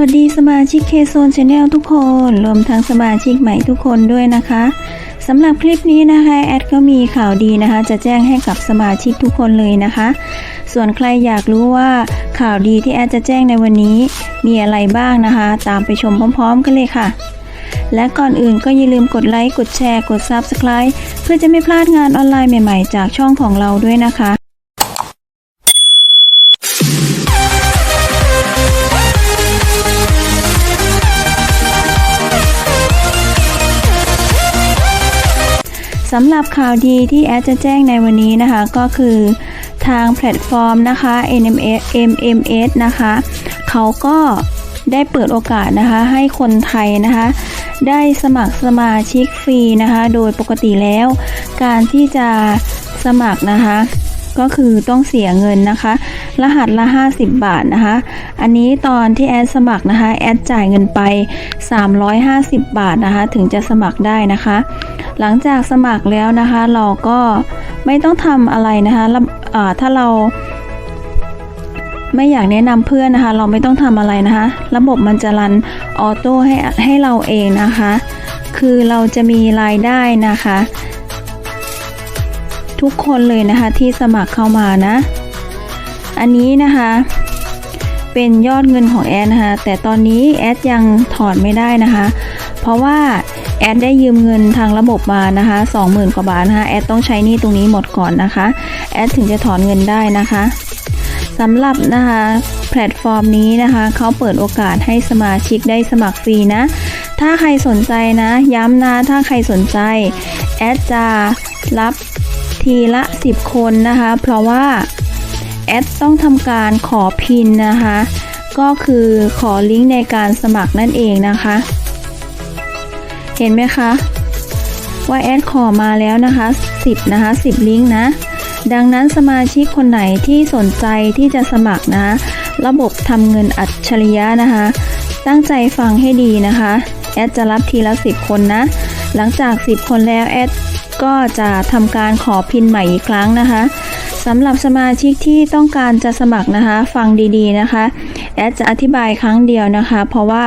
วัสดีสมาชิกเคโซนชาแนลทุกคน รวมทั้งสมาชิกใหม่ทุกคนด้วยนะคะสำหรับคลิปนี้นะคะแอดก็มีข่าวดีนะคะ จะแจ้งให้กับสมาชิกทุกคนเลยนะคะ ส่วนใครอยากรู้ว่าข่าวดีที่แอดจะแจ้งในวันนี้มีอะไรบ้างนะคะ ตามไปชมพร้อมๆกันเลยค่ะ และก่อนอื่นก็อย่าลืมกดไลค์กดแชร์กด Subscribe เพื่อจะไม่พลาดงานออนไลน์ใหม่ๆ จากช่องของเราด้วยนะคะ สำหรับข่าวดีที่แอดจะแจ้งในวันนี้นะคะ ก็คือทางแพลตฟอร์มนะคะ NMS MMS นะคะ เขาก็ได้เปิดโอกาสนะคะให้คนไทยนะคะ ได้สมัครสมาชิกฟรีนะคะ โดยปกติแล้ว การที่จะสมัครนะคะ ก็คือต้องเสียเงินนะคะ รหัสละ 50 บาทนะคะ อันนี้ตอนที่แอดสมัครนะคะ แอดจ่ายเงินไป 350 บาทนะคะ ถึงจะสมัครได้นะคะ หลังจากสมัครแล้วนะคะ เราก็ไม่ต้องทำอะไรนะคะถ้าเราไม่อยากแนะนำเพื่อนนะคะ เราไม่ต้องทำอะไรนะคะ ระบบมันจะรันออโต้ให้ให้เราเองนะคะ คือเราจะมีรายได้นะคะ ทุกคนเลยนะคะที่สมัครเข้ามานะ อันนี้นะคะ เป็นยอดเงินของแอดนะคะ แต่ตอนนี้แอดยังถอนไม่ได้นะคะ เพราะว่าแอดได้ยืมเงินทางระบบมานะคะ20,000กว่าบาทนะคะแอดต้องใช้หนี้ตรงนี้หมดก่อนนะคะ แอดถึงจะถอนเงินได้นะคะสำหรับนะคะแพลตฟอร์มนี้นะคะเขาเปิดโอกาสให้สมาชิกได้สมัครฟรีนะ ถ้าใครสนใจนะ ย้ำนะถ้าใครสนใจ แอดจะรับ ทีละ 10 คนนะคะ เพราะว่าแอดต้องทำการขอพินนะคะ ก็คือขอลิงก์ในการสมัครนั่นเองนะคะ เห็นไหมคะว่าแอดขอมาแล้วนะคะ 10 นะคะ 10 ลิงก์นะ ดังนั้นสมาชิกคนไหนที่สนใจที่จะสมัครนะ ระบบทำเงินอัจฉริยะนะคะ ตั้งใจฟังให้ดีนะคะ แอดจะรับทีละ 10 คนนะ หลังจาก 10 คนแล้วแอด ก็จะทำการขอพินใหม่อีกครั้งนะคะสำหรับสมาชิกที่ต้องการจะสมัครนะคะ ฟังดีๆนะคะ แอดจะอธิบายครั้งเดียวนะคะ เพราะว่า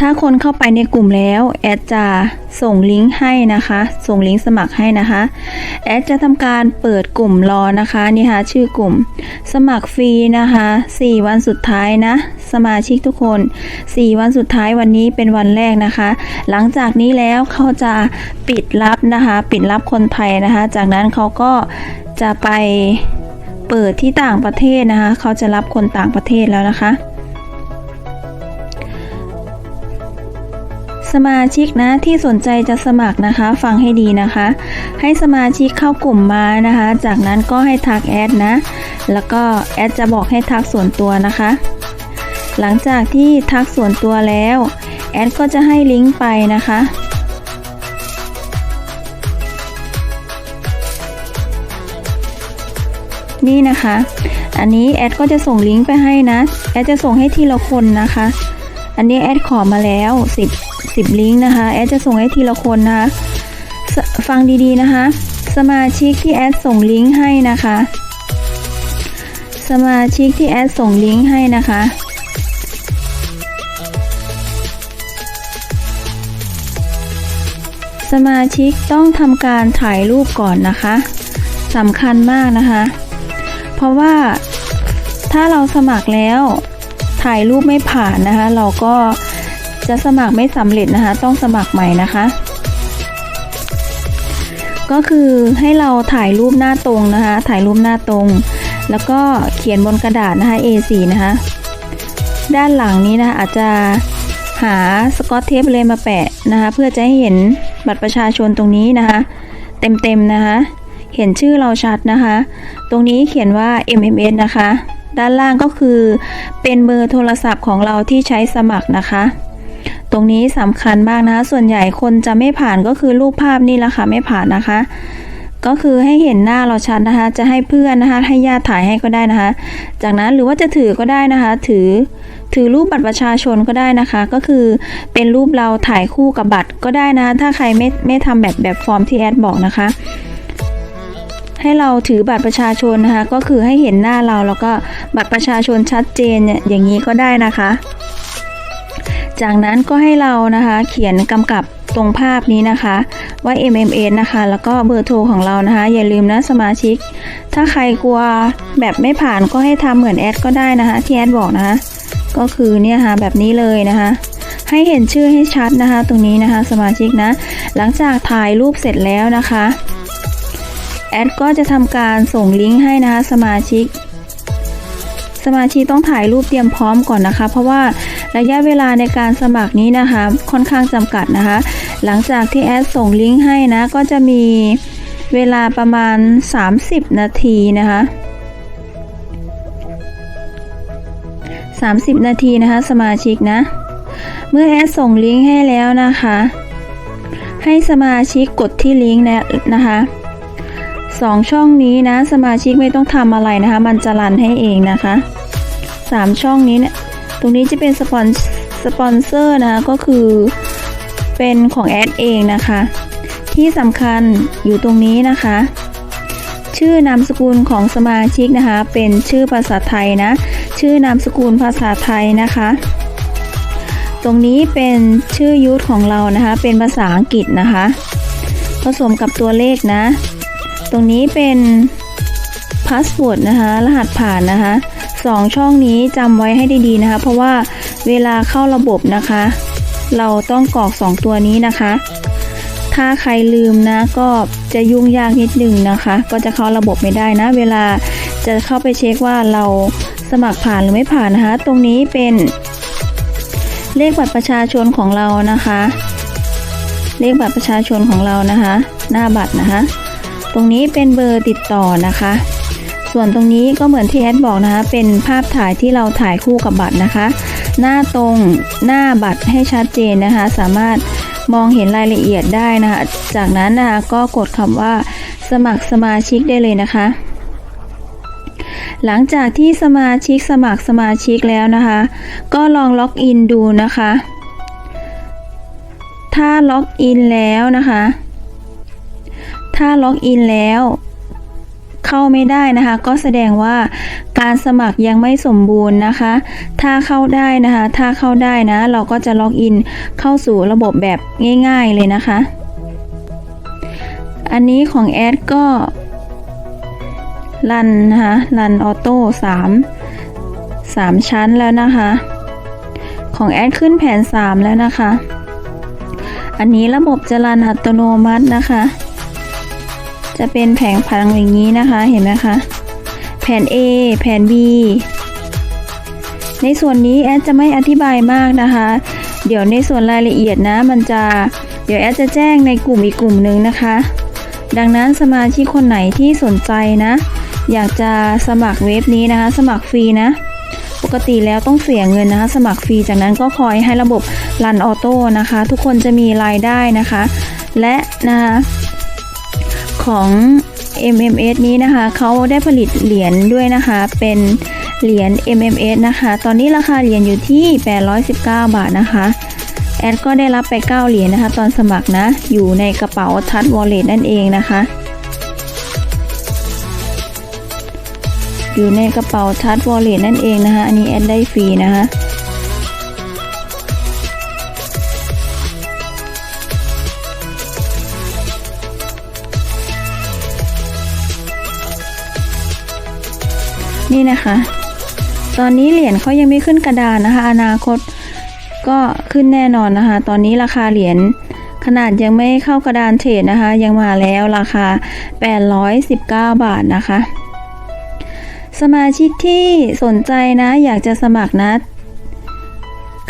ถ้าคนเข้าไปในกลุ่มแล้วแอดจะส่งลิงก์ให้นะคะ ส่งลิงก์สมัครให้นะคะ แอดจะทำการเปิดกลุ่มรอนะคะนี่ค่ะชื่อกลุ่ม สมัครฟรีนะคะ 4 วันสุดท้ายนะ สมาชิกทุกคน 4 วันสุดท้ายวันนี้เป็นวันแรกนะคะ หลังจากนี้แล้วเขาจะปิดรับนะคะ ปิดรับคนไทยนะคะ จากนั้นเขาก็จะไปเปิดที่ต่างประเทศนะคะ เขาจะรับคนต่างประเทศแล้วนะคะ สมาชิกนะที่สนใจจะสมัครนะคะ ฟังให้ดีนะคะ ให้สมาชิกเข้ากลุ่มมานะคะ จากนั้นก็ให้ทักแอดนะ แล้วก็แอดจะบอกให้ทักส่วนตัวนะคะ หลังจากที่ทักส่วนตัวแล้ว แอดก็จะให้ลิงก์ไปนะคะนี่นะคะ อันนี้แอดก็จะส่งลิงก์ไปให้นะ แอดจะส่งให้ทีละคนนะคะ อันนี้แอดขอมาแล้ว 10 10 ลิงก์นะคะ แอดจะส่งให้ทีละคนนะคะฟังดีๆนะคะ สมาชิกที่แอดส่งลิงก์ให้นะคะ สมาชิกที่แอดส่งลิงก์ให้นะคะสมาชิกต้องทำการถ่ายรูปก่อนนะคะสำคัญมากนะคะ เพราะว่าถ้าเราสมัครแล้วถ่ายรูปไม่ผ่านนะคะ เราก็ จะสมัครไม่สำเร็จนะคะ ต้องสมัครใหม่นะคะ ก็คือให้เราถ่ายรูปหน้าตรงนะคะ ถ่ายรูปหน้าตรง แล้วก็เขียนบนกระดาษนะคะ A4 นะคะ ด้านหลังนี้นะคะอาจจะหาสกอตเทปเลยมาแปะนะคะ เพื่อจะให้เห็นบัตรประชาชนตรงนี้นะคะ เต็มๆนะคะ เห็นชื่อเราชัดนะคะ ตรงนี้เขียนว่า MMS นะคะ ด้านล่างก็คือเป็นเบอร์โทรศัพท์ของเราที่ใช้สมัครนะคะ ตรงนี้สำคัญมากนะ ส่วนใหญ่คนจะไม่ผ่านก็คือรูปภาพนี่แหละค่ะไม่ผ่านนะคะ ก็คือให้เห็นหน้าเราชัดนะคะ จะให้เพื่อนนะคะ ให้ญาติถ่ายให้ก็ได้นะคะ จากนั้นหรือว่าจะถือก็ได้นะคะ ถือถือรูปบัตรประชาชนก็ได้นะคะ ก็คือเป็นรูปเราถ่ายคู่กับบัตรก็ได้นะ ถ้าใครไม่ไม่ทำแบบแบบฟอร์มที่แอดบอกนะคะ ให้เราถือบัตรประชาชนนะคะ ก็คือให้เห็นหน้าเราแล้วก็บัตรประชาชนชัดเจนเนี่ยอย่างนี้ก็ได้นะคะ จากนั้นก็ให้เรานะคะเขียนกำกับตรงภาพนี้นะคะว่า MMS นะคะ แล้วก็เบอร์โทรของเรานะคะ อย่าลืมนะสมาชิก ถ้าใครกลัวแบบไม่ผ่านก็ให้ทำเหมือนแอดก็ได้นะคะ ที่แอดบอกนะคะ ก็คือเนี่ยค่ะแบบนี้เลยนะคะ ให้เห็นชื่อให้ชัดนะคะ ตรงนี้นะคะ สมาชิกนะ หลังจากถ่ายรูปเสร็จแล้วนะคะแอดก็จะทำการส่งลิงก์ให้นะคะสมาชิก สมาชิกต้องถ่ายรูปเตรียมพร้อมก่อนนะคะ เพราะว่า ระยะเวลาในการสมัครนี้นะคะค่อนข้างจำกัดนะคะ หลังจากที่แอดส่งลิงก์ให้นะ ก็จะมีเวลาประมาณ 30 นาทีนะคะ30 นาทีนะคะ สมาชิกนะ เมื่อแอดส่งลิงก์ให้แล้วนะคะ ให้สมาชิกกดที่ลิงก์นะนะคะสองช่องนี้นะ สมาชิกไม่ต้องทำอะไรนะคะ มันจะรันให้เองนะคะสามช่องนี้เนี่ย รงนี้จะเป็นสปอนสปอนเซอร์นะคะก็คือเป็นของแอดเองนะคะ ที่สำคัญอยู่ตรงนี้นะคะ ชื่อนามสกุลของสมาชิกนะคะ เป็นชื่อภาษาไทยนะ ชื่อนามสกุลภาษาไทยนะคะ ตรงนี้เป็นชื่อยูทของเรานะคะ เป็นภาษาอังกฤษนะคะ ผสมกับตัวเลขนะ ตรงนี้เป็นพาสปอร์ตนะคะ รหัสผ่านนะคะ สองช่องนี้จำไว้ให้ดีๆนะคะ เพราะว่าเวลาเข้าระบบนะคะ เราต้องกรอกสองตัวนี้นะคะ ถ้าใครลืมนะก็จะยุ่งยากนิดนึงนะคะ ก็จะเข้าระบบไม่ได้นะ เวลาจะเข้าไปเช็คว่าเราสมัครผ่านหรือไม่ผ่านนะคะ ตรงนี้เป็นเลขบัตรประชาชนของเรานะคะ เลขบัตรประชาชนของเรานะคะ หน้าบัตรนะคะ ตรงนี้เป็นเบอร์ติดต่อนะคะ ส่วนตรงนี้ก็เหมือนที่แอดบอกนะคะ เป็นภาพถ่ายที่เราถ่ายคู่กับบัตรนะคะ หน้าตรงหน้าบัตรให้ชัดเจนนะคะ สามารถมองเห็นรายละเอียดได้นะคะ จากนั้นนะคะก็กดคำว่า สมัครสมาชิกได้เลยนะคะ หลังจากที่สมาชิกสมัครสมาชิกแล้วนะคะ ก็ลองล็อกอินดูนะคะ ถ้าล็อกอินแล้วนะคะ ถ้าล็อกอินแล้ว เข้าไม่ได้นะคะ ก็แสดงว่าการสมัครยังไม่สมบูรณ์นะคะ ถ้าเข้าได้นะคะ ถ้าเข้าได้นะ เราก็จะล็อกอินเข้าสู่ระบบแบบง่ายๆเลยนะคะ อันนี้ของแอดก็รันนะคะรันออโต้สามสามชั้นแล้วนะคะ ของแอดขึ้นแผน 3 แล้วนะคะ อันนี้ระบบจะรันอัตโนมัตินะคะ จะเป็นแผงพังอย่างนี้นะคะเห็นไหมคะ แผน A แผน B ในส่วนนี้แอดจะไม่อธิบายมากนะคะ เดี๋ยวในส่วนรายละเอียดนะมันจะเดี๋ยวแอดจะแจ้งในกลุ่มอีกกลุ่มหนึ่งนะคะ ดังนั้นสมาชิกคนไหนที่สนใจนะ อยากจะสมัครเว็บนี้นะคะ สมัครฟรีนะ ปกติแล้วต้องเสียเงินนะคะ สมัครฟรีจากนั้นก็คอยให้ระบบรันออโต้นะคะ ทุกคนจะมีรายได้นะคะ และนะคะ ของ MMS นี้นะคะเขาได้ผลิตเหรียญด้วยนะคะ เป็นเหรียญ MMS นะคะ ตอนนี้ราคาเหรียญอยู่ที่ 819 บาทนะคะ แอดก็ได้รับไป 9 เหรียญนะคะ ตอนสมัครนะ อยู่ในกระเป๋าทัชวอลเล็ตนั่นเองนะคะ อยู่ในกระเป๋าทัชวอลเล็ตนั่นเองนะคะ อันนี้แอดได้ฟรีนะคะ นี่นะคะ ตอนนี้เหรียญเขายังไม่ขึ้นกระดานนะคะ อนาคตก็ขึ้นแน่นอนนะคะ ตอนนี้ราคาเหรียญขนาดยังไม่เข้ากระดานเทรดนะคะ ยังมาแล้วราคา 819 บาทนะคะ สมาชิกที่สนใจนะ อยากจะสมัครนะ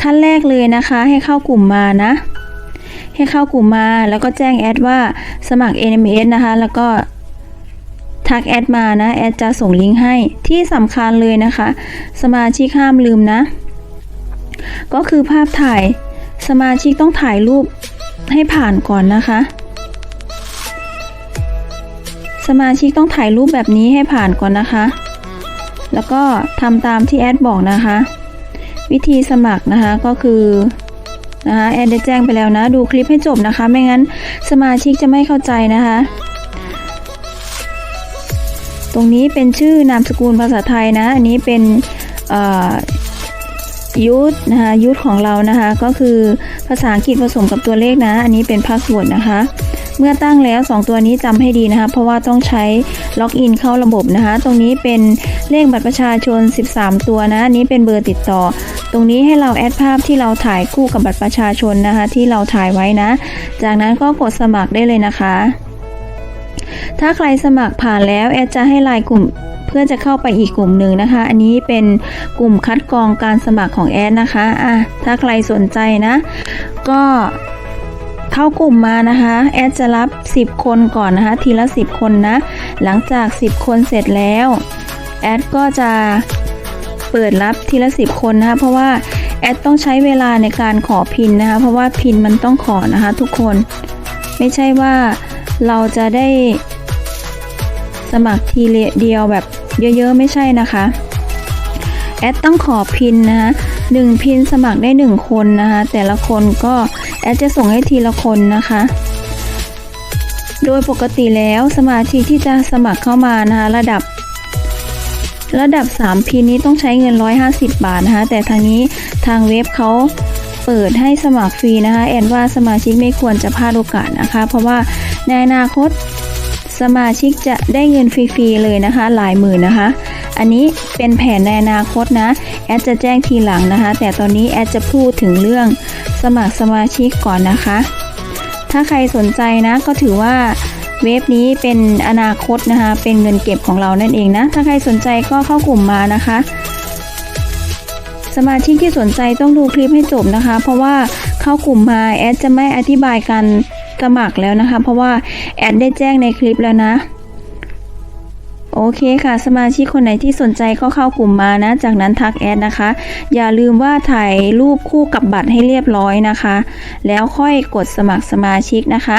ขั้นแรกเลยนะคะ ให้เข้ากลุ่มมานะ ให้เข้ากลุ่มมาแล้วก็แจ้งแอดว่าสมัคร NMS นะคะ แล้วก็ ทักแอดมานะ แอดจะส่งลิงก์ให้ที่สำคัญเลยนะคะ สมาชิกห้ามลืมนะ ก็คือภาพถ่ายสมาชิกต้องถ่ายรูปให้ผ่านก่อนนะคะ สมาชิกต้องถ่ายรูปแบบนี้ให้ผ่านก่อนนะคะ แล้วก็ทำตามที่แอดบอกนะคะ วิธีสมัครนะคะก็คือนะคะแอดได้แจ้งไปแล้วนะ ดูคลิปให้จบนะคะ ไม่งั้นสมาชิกจะไม่เข้าใจนะคะ ตรงนี้เป็นชื่อนามสกุลภาษาไทยนะ อันนี้เป็นยูทธนะคะยูทธของเรานะคะ ก็คือภาษาอังกฤษผสมกับตัวเลขนะ อันนี้เป็นพาสเวิร์ดนะคะ เมื่อตั้งแล้ว 2 ตัวนี้จำให้ดีนะคะ เพราะว่าต้องใช้ล็อกอินเข้าระบบนะคะ ตรงนี้เป็นเลขบัตรประชาชน 13 ตัวนะ อันนี้เป็นเบอร์ติดต่อ ตรงนี้ให้เราแอดภาพที่เราถ่ายคู่กับบัตรประชาชนนะคะ ที่เราถ่ายไว้นะ จากนั้นก็กดสมัครได้เลยนะคะ ถ้าใครสมัครผ่านแล้วแอดจะให้ไลน์กลุ่มเพื่อจะเข้าไปอีกกลุ่มหนึ่งนะคะ อันนี้เป็นกลุ่มคัดกรองการสมัครของแอดนะคะอะถ้าใครสนใจนะ ก็เข้ากลุ่มมานะคะ แอดจะรับ 10 คนก่อนนะคะ ทีละ 10 คนนะ หลังจาก 10 คนเสร็จแล้ว แอดก็จะเปิดรับทีละ 10 คนนะคะ เพราะว่าแอดต้องใช้เวลาในการขอพินนะคะ เพราะว่าพินมันต้องขอนะคะทุกคน ไม่ใช่ว่า เราจะได้สมัครทีเดียวแบบเยอะๆไม่ใช่นะคะ แอดต้องขอพินนะคะหนึ่งพินสมัครได้หนึ่งคนนะคะ แต่ละคนก็แอดจะส่งให้ทีละคนนะคะ โดยปกติแล้วสมาชิกที่จะสมัครเข้ามานะคะระดับ ระดับ 3 พินนี้ต้องใช้เงิน 150 บาทนะคะ แต่ทางนี้ทางเว็บเขา เปิดให้สมัครฟรีนะคะ แอนว่าสมาชิกไม่ควรจะพลาดโอกาสนะคะ เพราะว่าในอนาคตสมาชิกจะได้เงินฟรีๆเลยนะคะ หลายหมื่นนะคะ อันนี้เป็นแผนในอนาคตนะ แอดจะแจ้งทีหลังนะคะ แต่ตอนนี้แอดจะพูดถึงเรื่องสมัครสมาชิกก่อนนะคะ ถ้าใครสนใจนะก็ถือว่าเว็บนี้เป็นอนาคตนะคะ เป็นเงินเก็บของเรานั่นเองนะ ถ้าใครสนใจก็เข้ากลุ่มมานะคะ สมาชิกที่สนใจต้องดูคลิปให้จบนะคะ เพราะว่าเข้ากลุ่มมาแอดจะไม่อธิบายการสมัครแล้วนะคะ เพราะว่าแอดได้แจ้งในคลิปแล้วนะ โอเคค่ะ สมาชิกคนไหนที่สนใจก็เข้ากลุ่มมานะ จากนั้นทักแอดนะคะ อย่าลืมว่าถ่ายรูปคู่กับบัตรให้เรียบร้อยนะคะ แล้วค่อยกดสมัครสมาชิกนะคะ